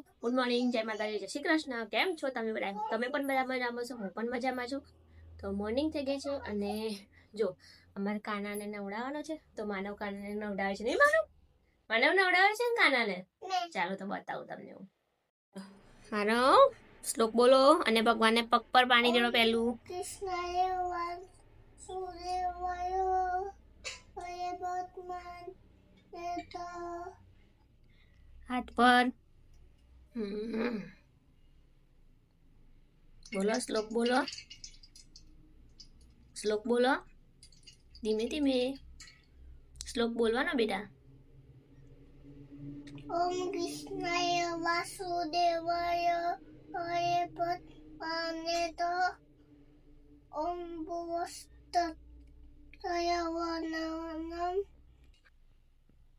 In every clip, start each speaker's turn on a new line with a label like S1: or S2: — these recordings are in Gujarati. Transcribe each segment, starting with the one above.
S1: ગુડ મોર્નિંગ જય માતાજી જય શ્રી કૃષ્ણ. કેમ છો તમે બધા? તમે પણ બધા મજામાં છો? હું પણ મજામાં છું. તો મોર્નિંગ થઈ ગઈ છે અને જો અમારે કાનાને નવડાવવાનો છે. તો માનવ કાનાને નવડાવે છે. નહીં માનવ? માનવ નવડાવે છે ને કાનાને? ચાલો તો બતાવું તમને હું. માનવ શ્લોક બોલો અને ભગવાનને પગ પર પાણી દેડો પહેલું. હાથ પર. બોલો શ્લોક બોલો શ્લોક બોલો ધીમે ધીમે શ્લોક બોલવાનો બેટા
S2: ઓમ કૃષ્ણએ વાસુદેવાય હરે ભગવાન નેતા ઓમ ભુવસ્ત તયવનમ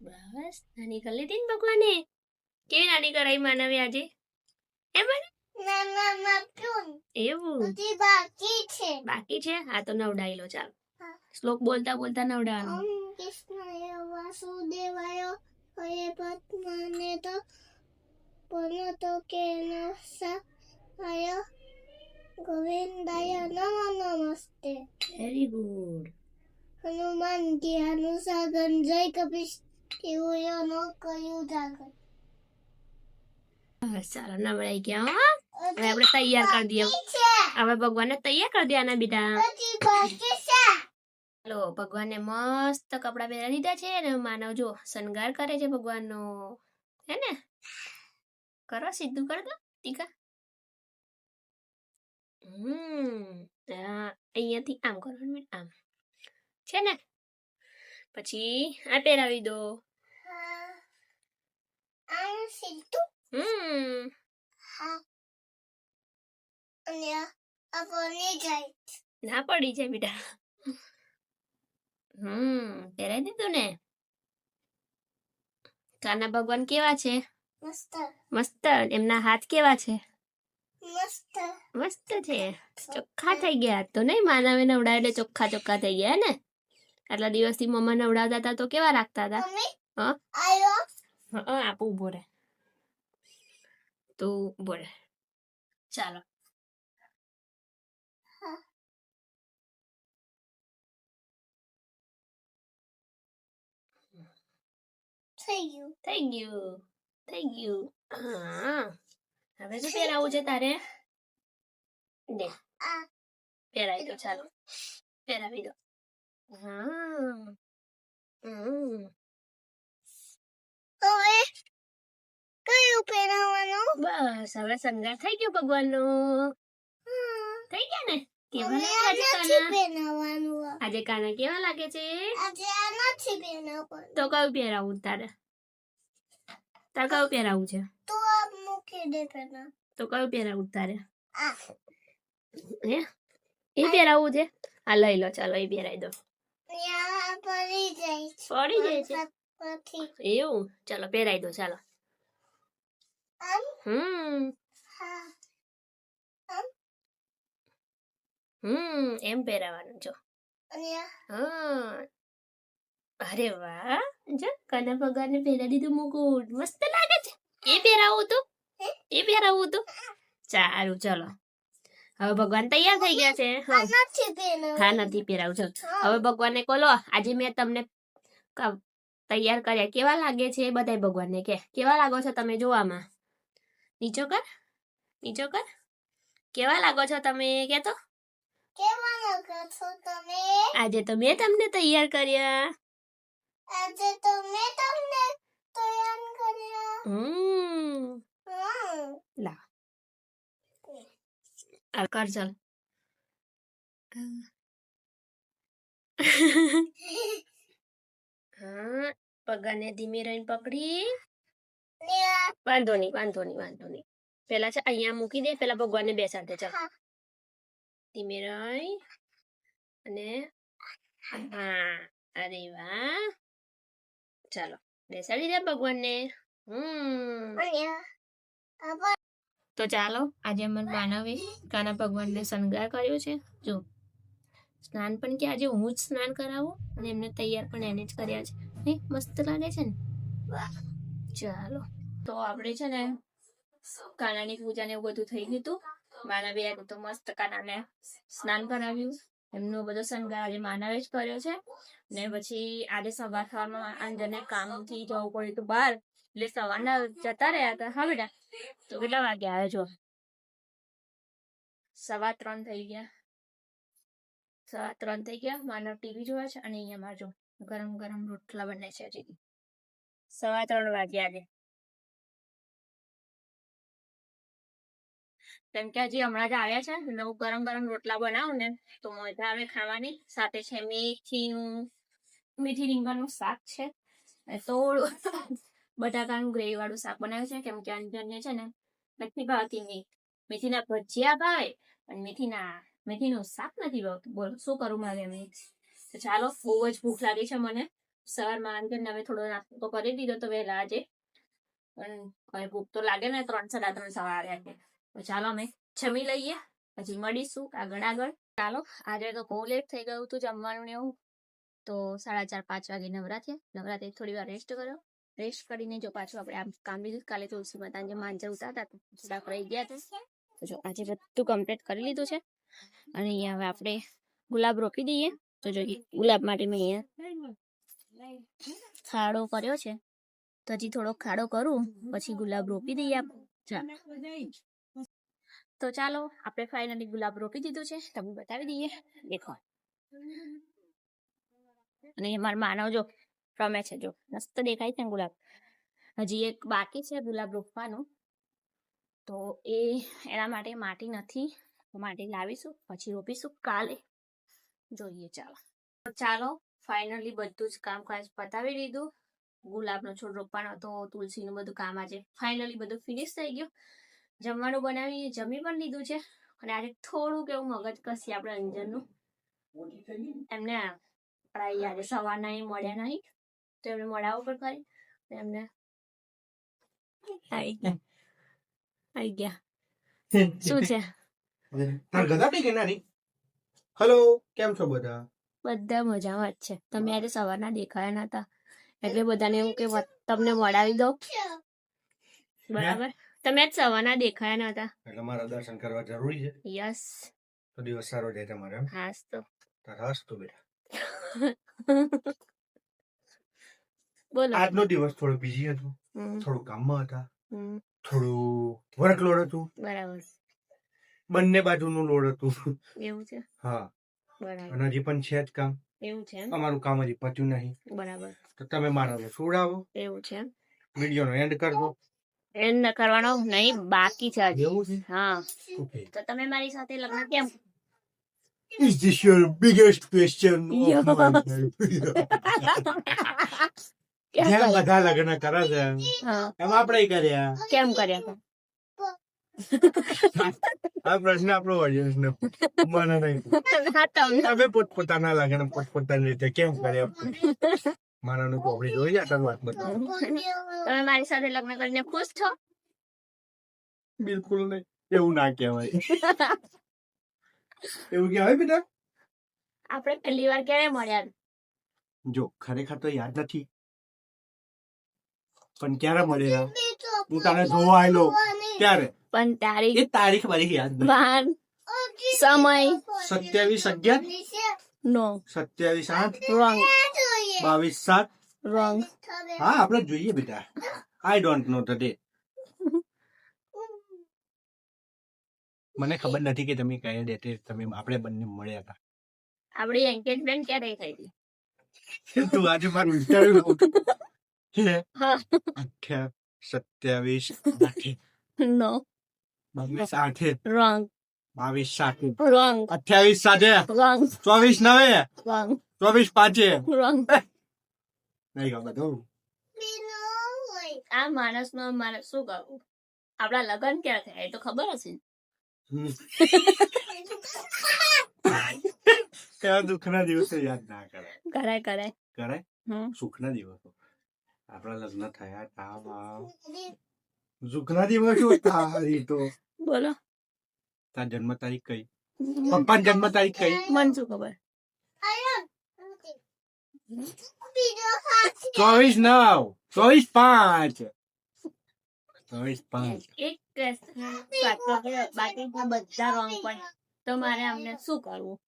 S1: બસ નાની કરી લીધી ને ભગવાને કેવી નાની કરાઈ માનવી આજે? એમ એવું
S2: બાકી છે
S1: બાકી છે? હા તો નવડાવી લો ચાલો શ્લોક બોલતા બોલતા
S2: વાસુદેવાય હરે પુનતો કેન સહાય ગોવિંદાય નમો નમસ્તે.
S1: વેરી ગુડ
S2: હનુમાન જ્ઞાન સાગર જય કપિશ એવું નો કયું જાગર
S1: ચાલો નવડાઈ ગયા હવે આપણે તૈયાર કરી દઈએ. હવે ભગવાનને તૈયાર કરી દેવાના બેટા. ચાલો ભગવાનને મસ્ત કપડા પહેરા દીધા છે અને માનવ જો, શણગાર કરે છે ભગવાનનો. હે ને? કરો, સીધું કર દો ટીકા. હમ અહીંયાથી આમ કરવાનું આમ. છે ને? પછી આ પહેરાવી દો.
S2: સીધું
S1: હમ
S2: હા. અને આ બની જાય
S1: ના પડી જાય બેટા. હમ પહેરાવી દીધું ને? કાના ભગવાન કેવા છે?
S2: મસ્ત.
S1: મસ્ત. એમના હાથ કેવા છે?
S2: મસ્ત.
S1: મસ્ત છે. ચોખ્ખા. થઈ ગયા. તો નહીં માનવે નવડાવે એટલે ચોખ્ખા ચોખ્ખા થઈ ગયા ને? આટલા દિવસથી મમ્મા નવડાવતા હતા તો કેવા રાખતા હતા? હા? હા આપું ઊભો રહે. તું ઊભો રહે ચાલો
S2: થઈ ગયું
S1: થઈ ગયું થઈ ગયું હા હવે શું પહેરાવું છે તારે દે
S2: આ
S1: પહેરાવી દો ચાલો પહેરાવી દો હા હમ
S2: હવે કયું પહેરાવાનું
S1: બસ હવે શણગાર થઈ ગયો ભગવાનનો. થઈ ગયા ને? કેવા લાગે
S2: આ
S1: આજે કાના? આજે કાના કેવા લાગે છે?
S2: આજે આ નથી પહેરાવાનું
S1: તો કયું પહેરાવું તારે? તારે કયું પહેરાવું છે?
S2: તો મૂકી દે પહેલા.
S1: તો કયું પહેરાવું તારે? હે? એ પહેરાવું છે? આ લઈ લો ચાલો એ પહેરાવી દો.
S2: પડી જાય છે.
S1: પડી જાય છે? એવું? ચાલો પહેરાવી દો ચાલો. હમ હમ એમ પહેરાવાનું જો. અરે વાહ. જો કના ભગવાનને પહેરા દીધું મુકુટ. મસ્ત લાગે છે. એ પહેરાવું તો. એ પહેરાવું તો. સારું ચલો. હવે ભગવાન તૈયાર થઈ ગયા છે. હા.
S2: નથી
S1: પહેરાવું. છો હવે ભગવાનને કોલો. આજે મેં તમને તૈયાર કર્યા. કેવા લાગે છે? એ બધાય ભગવાનને કે. કેવા લાગો છો તમે જોવામાં? નીચો કર નીચો કર કેવા લાગો છો તમે કે તો
S2: કેવા લાગો છો તમે
S1: આજે તો મેં તમને તૈયાર કર્યા
S2: આજે તો મેં તમને તૈયાર કર્યા
S1: હમ લા આ કર ચાલ હા પગાને ધીમે રહીને પકડી વાંધો નહીં વાંધો નહીં વાંધો નહીં. પેલા છે અહીંયા મૂકી દે પેલા ભગવાનને બેસાડ દે ચાલ. ધીમે રહી અને હા અરે વાહ. ચાલો બેસાડી દે ભગવાનને. હમ. તો ચાલો આજે અમર માનવે કાના ભગવાનને શણગાર કર્યો છે. જો સ્નાન પણ કે આજે હું જ સ્નાન કરાવું અને એમને તૈયાર પણ એને જ કર્યા છે. મસ્ત લાગે છે ને? ચાલો. તો આપણે છે ને કાનાની પૂજા ને એવું બધું થઈ ગયું હતું. માનવે આજે તો મસ્ત કાનાને સ્નાન કરાવ્યું. એમનો બધો શણગાર આજે માનવે જ કર્યો છે. ને પછી આજે સવાર સવારમાં અંજને કામથી જવું પડ્યું હતું બહાર. એટલે સવારના જતા રહ્યા હતા. હા બેટા? તો કેટલા વાગે આવ્યો જો સવા ત્રણ થઈ ગયા. સવા ત્રણ થઈ ગયા. માનવ ટીવી જોવે છે અને અહીંયા મારજો ગરમ ગરમ રોટલા બને છે હજી. સવા ત્રણ વાગ્યા આજે કેમ કે હજી હમણાં જ આવ્યા છે એટલે ગરમ ગરમ રોટલા બનાવું ને, તો મજા આવે ખાવાની. સાથે છે મેથીનું, મેથી રીંગણનું શાક છે. થોડું બટાકાનું ગ્રેવી વાળું શાક બનાવ્યું છે. કેમ કે અંજનને છે ને, નથી ભાવતી મેથી મેથીના ભજીયા ભાવે અને મેથીના, મેથીનું શાક નથી ભાવતું. બોલો, શું કરું મારે? તો ચાલો, બહુ જ ભૂખ લાગી છે મને. સવારમાં અંજનને હવે થોડો નાસ્તો કરી દીધો તો વહેલા આજે. પણ હવે ભૂખ તો લાગે ને ત્રણ સાડા ત્રણ સવારે તો ચાલો અમે જમી લઈએ, પછી મળીશું આગળ આગળ. ચાલો, આજે તો બહુ લેટ થઈ ગયું હતું જમવાનું ને એવું. તો સાડા ચાર પાંચ વાગે નવરાત્રી નવરાત્રી થોડી વાર રેસ્ટ કર્યો. રેસ્ટ કરીને જો પાછું આપણે આમ કામ લીધું કાલે તુલસી માતા જે માંજર ઉતારતા થોડાક રહી ગયા હતા. તો જો આજે બધું કમ્પ્લીટ કરી લીધું છે. અને અહીંયા હવે આપણે ગુલાબ રોપી દઈએ. તો જોઈએ ગુલાબ માટે મેં અહીંયા ખાડો કર્યો છે. હજી થોડો ખાડો કરું, પછી ગુલાબ રોપી દઈએ તો ચાલો, આપણે ફાઇનલી ગુલાબ રોપી દીધું છે. તમને બતાવી દઈએ. દેખો. અને અમારા માનવ જો, રમે છે જો. મસ્ત દેખાય છે ગુલાબ. હજી એક બાકી છે ગુલાબ રોપવાનું. તો એ, એના માટે માટી નથી. માટી લાવીશું, પછી રોપીશું કાલે. જોઈએ ચાલો. ચાલો ફાઇનલી બધું જ કામકાજ પતાવી દીધું. ગુલાબનો છોડ રોપવાનો હતો, તુલસીનું બધું કામ આજે ફાઇનલી બધું ફિનિશ થઈ ગયું. જમવાનું બનાવી જમી પણ લીધું છે. અને આજે થોડુંક એવું મગજ કસી આપણે અંજનનું. એમને આપણા આજે સવારના અહીં મળ્યા નહીં. તો એમને મળાવું પણ કરી એમને આવી ગયા. આવી ગયા. શું છે?
S3: હલો કેમ છો બધા?
S1: બધા મજામાં જ છે. તમે આજે સવારના દેખાયા નતા. એટલે બધાને એવું કે તમને મળાવી દઉં? બરાબર. તમે આજ સવારના દેખાયા નતા.
S3: એટલે મારા દર્શન કરવા જરૂરી છે?
S1: યસ.
S3: તો દિવસ સારો જાય તમારે
S1: હાસ તો.
S3: હાસ તો બેટા.
S1: બોલો.
S3: આજનો દિવસ થોડો બિઝી હતો. થોડું કામમાં હતા. થોડું વર્કલોડ હતું.
S1: બરાબર.
S3: બંને બાજુનું લોડ હતું.
S1: એવું છે?
S3: હા. અને હજી પણ છે જ કામ.
S1: એવું છે
S3: અમારું કામ હજી પત્યું નહીં.
S1: બરાબર.
S3: તો તમે મારાને સુડાવો
S1: એવું છે વીડિયો
S3: નો એન્ડ કરજો.
S1: એન્ડ ન કરવાનો? નહીં બાકી છે હજી.
S3: એવું છે?
S1: હા. તો તમે મારી સાથે લગ્ન કેમ?
S3: Is this your biggest question of my life?
S1: કેમ
S3: બધા લગ્ન કરે છે
S1: હા.
S3: એમ આપણે કર્યા.
S1: કેમ કર્યા?
S3: આ પ્રશ્ન આપણો ઓડિયન્સ ને મને નહીં તમે પોતપોતાના લગ્ન પોતપોતાની રીતે કેમ કરે મારા નું કોપડી જોઈ જાય તારી વાત બતાવો.
S1: તમે મારી સાથે લગ્ન કરીને ખુશ છો?
S3: બિલકુલ નહીં. એવું ના કહેવાય. એવું કહેવાય બેટા?
S1: આપણે પહેલી વાર ક્યારે મળ્યા?
S3: જો ખરેખર તો યાદ નથી. પણ ક્યારે મળેલા હું તને જોવા આવેલો ત્યારે
S1: પણ તારીખ
S3: એ તારીખ મારી યાદ નથી.
S1: વાન. સમય.
S3: સત્યાવીસ અગિયાર?
S1: નો.
S3: સત્યાવીસ આઠ?
S1: રોંગ.
S3: બાવીસ સાત?
S1: રોંગ.
S3: હા આપણે જોઈએ બેટા. I don't know the day મને ખબર નથી કે તમે કયા ડેટે તમે આપણે બંને મળ્યા હતા.
S1: આપણી એન્ગેજમેન્ટ ક્યારે થઈ હતી?
S3: તું આજે મારું ઇન્ટરવ્યુ અઠ્યા સત્યાવીસ બાવીસ આઠે
S1: રોંગ
S3: બાવીસ સાતે
S1: રોંગ
S3: અઠ્યાવીસ સાતે
S1: રોંગ
S3: ચોવીસ નવે
S1: રોંગ
S3: ચોવીસ પાંચે
S1: રોંગ
S3: નહીં ખબર તો
S1: આ માણસ નો મારે શું કરવું આપડા લગ્ન ક્યારે થયા એ તો ખબર હશે ને.
S3: હમ. ના દિવસે યાદ ના કરાય
S1: કરાય કરાય
S3: કરાય
S1: હમ
S3: સુખના દિવસો આપણા લગ્ન થયા તા વાવ. સુખના દિવસો તારી તો.
S1: બોલો.
S3: તાર જન્મ તારીખ કઈ? પપ્પા જન્મ તારીખ કઈ?
S1: મન શું ખબર?
S3: ચોવીસ નવ ચોવીસ પાંચ. ચોવીસ પાંચ.
S1: એક question બાકી બધા રોંગ પણ તો મારે અમને શું કરવું?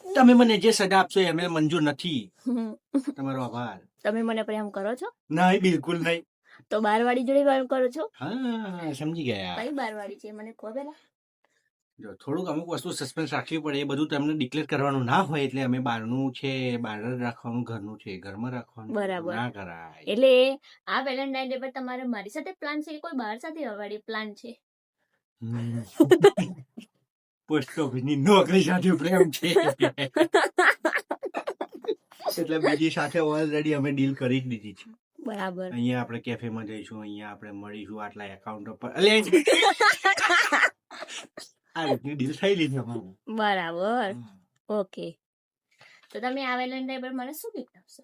S3: તમે મને જે સજા આપશો એ અમે મંજૂર નથી. તમારો આભાર.
S1: તમે મને પ્રેમ કરો છો?
S3: નહીં બિલકુલ નહીં.
S1: તો બારવાડી જોડે પ્રેમ કરો છો?
S3: હા સમજી ગયા.
S1: કઈ બારવાડી છે? મને કહો પેલા
S3: જો થોડુંક અમુક વસ્તુ સસ્પેન્સ રાખવી પડે. એ બધું તમને ડિક્લેર કરવાનું ના હોય એટલે અમે બહારનું છે બહાર રાખવાનું ઘરનું છે ઘરમાં રાખવાનું.
S1: બરાબર.
S3: ના કરાય.
S1: એટલે આ વેલેન્ટાઇન ડે પર તમારે મારી સાથે પ્લાન છે કે કોઈ બહાર સાથે વાળી પ્લાન છે?
S3: પોસ્ટ ઓફિસની નોકરી સાથે પ્રેમ છે એટલે બીજી સાથે ઓલરેડી અમે ડીલ કરી જ દીધી છે.
S1: બરાબર.
S3: અહીંયા આપણે કેફેમાં જઈશું અહીંયા આપણે મળીશું આટલા એકાઉન્ટ ઉપર. આ રીતની ડીલ થઈ લીધી અમારું.
S1: બરાબર. ઓકે. તો તમે આ વેલેન્ટાઇન પર મને શું ગિફ્ટ આપશો?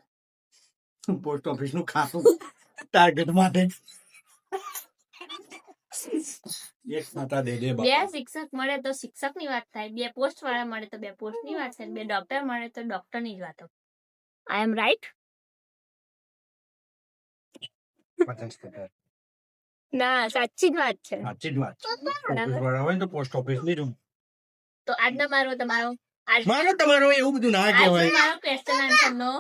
S3: પોસ્ટ ઓફિસનું ખાતું. ટાર્ગેટ માટે.
S1: બે શિક્ષક મળે તો શિક્ષકની વાત થાય બે પોસ્ટ વાળા મળે તો બે પોસ્ટની વાત થાય બે ડોક્ટર મળે તો ડોક્ટરની જ વાત આઈ એમ રાઈટ ના સાચી જ વાત છે.
S3: સાચી જ વાત હોય તો પોસ્ટ ઓફિસની રૂમ
S1: તો આજનો મારો તમારો?
S3: મારો તમારો એવું બધું ના કહેવાય.
S1: મારો ક્વેશ્ચન આન્સર નો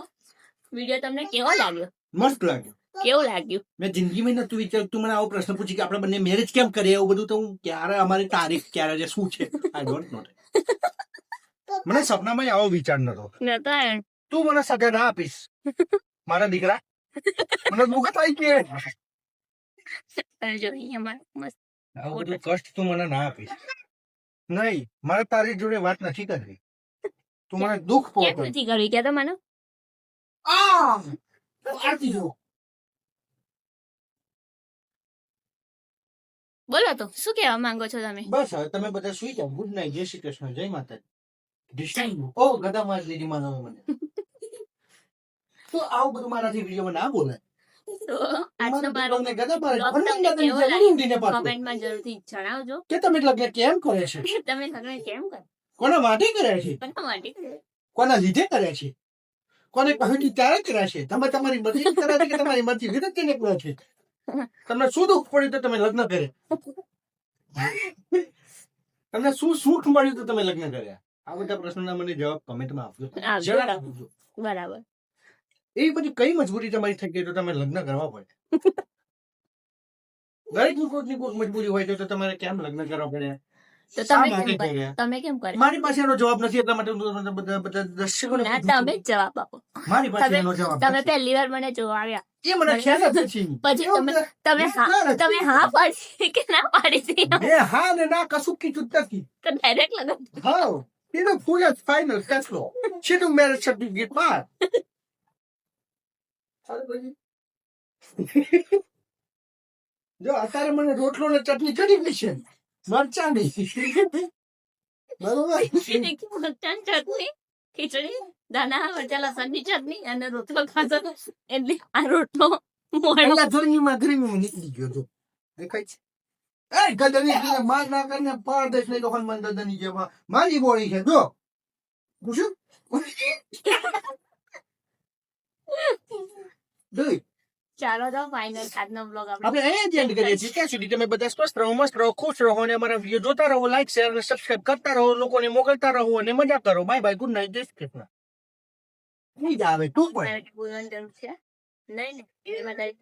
S1: વીડિયો તમને કેવો લાગ્યો?
S3: મસ્ત લાગ્યું.
S1: કેવું લાગ્યું?
S3: મેં જિંદગીમાં નતું વિચાર્યું. તું મને આવો પ્રશ્ન પૂછી કે આપણે બંને મેરેજ કેમ કરીએ એવું બધું તો હું ક્યારે અમારી તારીખ ક્યારે છે શું છે? આઈ ડોન્ટ નો મને સપનામાં આવો વિચાર નતો.
S1: નતો
S3: તું મને સગા ના આપીશ. મારા દીકરા. મને દુઃખ થાય કે
S1: જો અહીંયા મસ્ત
S3: આવું બધું કષ્ટ તું મને ના આપીશ. નહીં મારે તારી જોડે વાત નથી કરવી. તું મને દુઃખ
S1: કેમ નથી કરવી? કે તો મને
S3: આ આરતી જો
S1: બોલો તો શું કહેવા માંગો છો તમે?
S3: બસ હવે તમે બધા સુઈ જાઓ. ગુડ નાઇટ જય શ્રી કૃષ્ણ જય માતાજી. ઓ ગદા માર લીધી માનો મને. તો આવું બધું મારાથી વિડીયોમાં ના બોલે કોના માટે કરે છે?
S1: કોના
S3: કોના લીધે કરે છે? કોને કહ્યું ત્યારે કરે છે? તમે તમારી મરજી કરે છે કે તમારી મરજી લીધે તેને કરે છે? તમને શું દુઃખ પડ્યું તો તમે લગ્ન કર્યા. તમને શું સુખ મળ્યું તો તમે લગ્ન કર્યા? આ બધા પ્રશ્નના મને જવાબ કમેન્ટમાં આપજો.
S1: બરાબર.
S3: એ બધી કઈ મજબૂરી તમારી થઈ ગઈ તો તમે લગ્ન કરવા પડે. દરેકની કોઈકની કોઈક મજબૂરી હોય તો તમારે કેમ લગ્ન કરવા પડે?
S1: તો તમે કેમ કર્યા?
S3: કર્યા?
S1: તમે કેમ કરે?
S3: મારી પાસે એનો જવાબ નથી એટલા માટે હું બધા બધા દર્શકોને
S1: ના તમે જ જવાબ આપો.
S3: મારી પાસે એનો જવાબ
S1: તમે પહેલી વાર મને જોવા આવ્યા.
S3: એ મને ખ્યાલ જ નથી.
S1: પછી તમે- તમે હા તમે હા પાડી કે ના પાડી
S3: મેં હા ને ના કશું કીધું નથી.
S1: તો ડાયરેક્ટ લગન
S3: હા એનો ફૂલ જ ફાઇનલ ફેસલો. મેરેજ સર્ટિફિકેટ જો અત્યારે મને રોટલો ને ચટણી ચડી ગઈ છે. મરચાની બરોબર
S1: ચટણી ખીચડી દાના મરચા લસણની ચટણી અને રોટલો ખાધો એટલે આ રોટલો
S3: નીકળી ગયો જો દેખાય છે એ ગદરની જેને માર ના કરીને પાર દેશ તો ગદરની જેમાં મારી બોળી છે જો જોઈ
S1: ચાલો તો ફાઇનલ આજનો બ્લોગ આપણે
S3: આપણે અહીંયા જ એન્ડ કરીએ છીએ. ત્યાં સુધી તમે બધા સ્વસ્થ રહો મસ્ત રહો ખુશ રહો અને અમારા વીડિયો જોતા રહો લાઈક શેર અને સબસ્ક્રાઇબ કરતા રહો લોકોને મોકલતા રહો અને મજા કરો. બાય બાય ગુડ નાઇટ જય શ્રી કૃષ્ણ. નહીં આવે તું પણ
S1: મારે જરૂર છે. નહીં નહીં